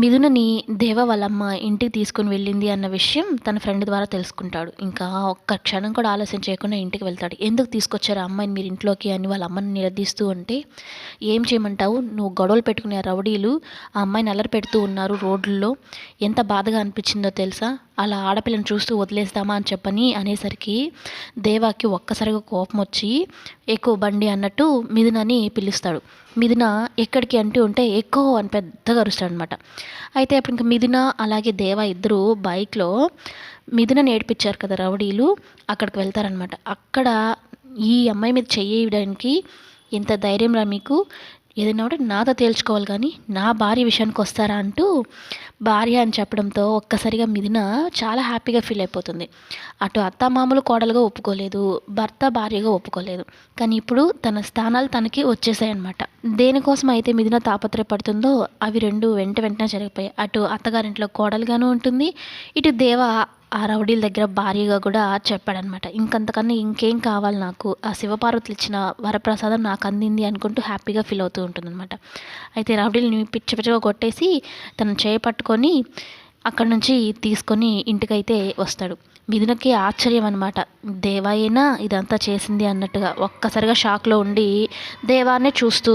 మిథునని దేవ వాళ్ళమ్మ ఇంటికి తీసుకొని వెళ్ళింది అన్న విషయం తన ఫ్రెండ్ ద్వారా తెలుసుకుంటాడు. ఇంకా ఒక్క క్షణం కూడా ఆలస్యం చేయకుండా ఇంటికి వెళ్తాడు. ఎందుకు తీసుకొచ్చారు ఆ అమ్మాయిని మీరు ఇంట్లోకి అని వాళ్ళ అమ్మని నిలదీస్తూ ఉంటే ఏం చేయమంటావు? నువ్వు గొడవలు పెట్టుకునే రౌడీలు ఆ అమ్మాయిని అల్లరి పెడుతూ ఉన్నారు రోడ్లలో ఎంత బాధగా అనిపించిందో తెలుసా? అలా ఆడపిల్లని చూస్తూ వదిలేస్తామా అని చెప్పని అనేసరికి దేవాకి ఒక్కసారిగా కోపం వచ్చి ఎక్కువ బండి అన్నట్టు మిథునని పిలుస్తాడు. మిథున ఎక్కడికి అంటూ ఉంటే ఎక్కువ అని పెద్దగా అరుస్తాడు అనమాట అయితే అప్పుడు ఇంకా మిథున అలాగే దేవ ఇద్దరు బైక్లో మిథున నేర్పించారు కదా రౌడీలు అక్కడికి వెళ్తారనమాట. అక్కడ ఈ అమ్మాయి మీద చెయ్యడానికి ఎంత ధైర్యం రా మీకు. ఏదైనా ఉంటే నాతో తేల్చుకోవాలి కానీ నా భార్య విషయానికి వస్తారా అంటూ భార్య అని చెప్పడంతో ఒక్కసారిగా మిథున చాలా హ్యాపీగా ఫీల్ అయిపోతుంది. అటు అత్త మామూలు కోడలుగా ఒప్పుకోలేదు భర్త భార్యగా ఒప్పుకోలేదు. కానీ ఇప్పుడు తన స్థానాలు తనకి వచ్చేసాయి అనమాట దేనికోసం అయితే మిథున తాపత్రయపడుతుందో అవి రెండు వెంట వెంటనే జరిగిపోయాయి. అటు అత్తగారింట్లో కోడలుగాను ఉంటుంది ఇటు దేవ ఆ రౌడీల దగ్గర భారీగా కూడా చెప్పాడనమాట ఇంకంతకన్నా ఇంకేం కావాలి నాకు? ఆ శివపార్వతులు ఇచ్చిన వరప్రసాదం నాకు అందింది అనుకుంటూ హ్యాపీగా ఫీల్ అవుతూ ఉంటుందన్నమాట. అయితే రౌడీలని పిచ్చి పిచ్చిగా కొట్టేసి తను చేపట్టుకొని అక్కడ నుంచి తీసుకొని ఇంటికైతే వస్తాడు. మిథునకి ఆశ్చర్యం అనమాట దేవాయేనా ఇదంతా చేసింది అన్నట్టుగా ఒక్కసారిగా షాక్లో ఉండి దేవాన్నే చూస్తూ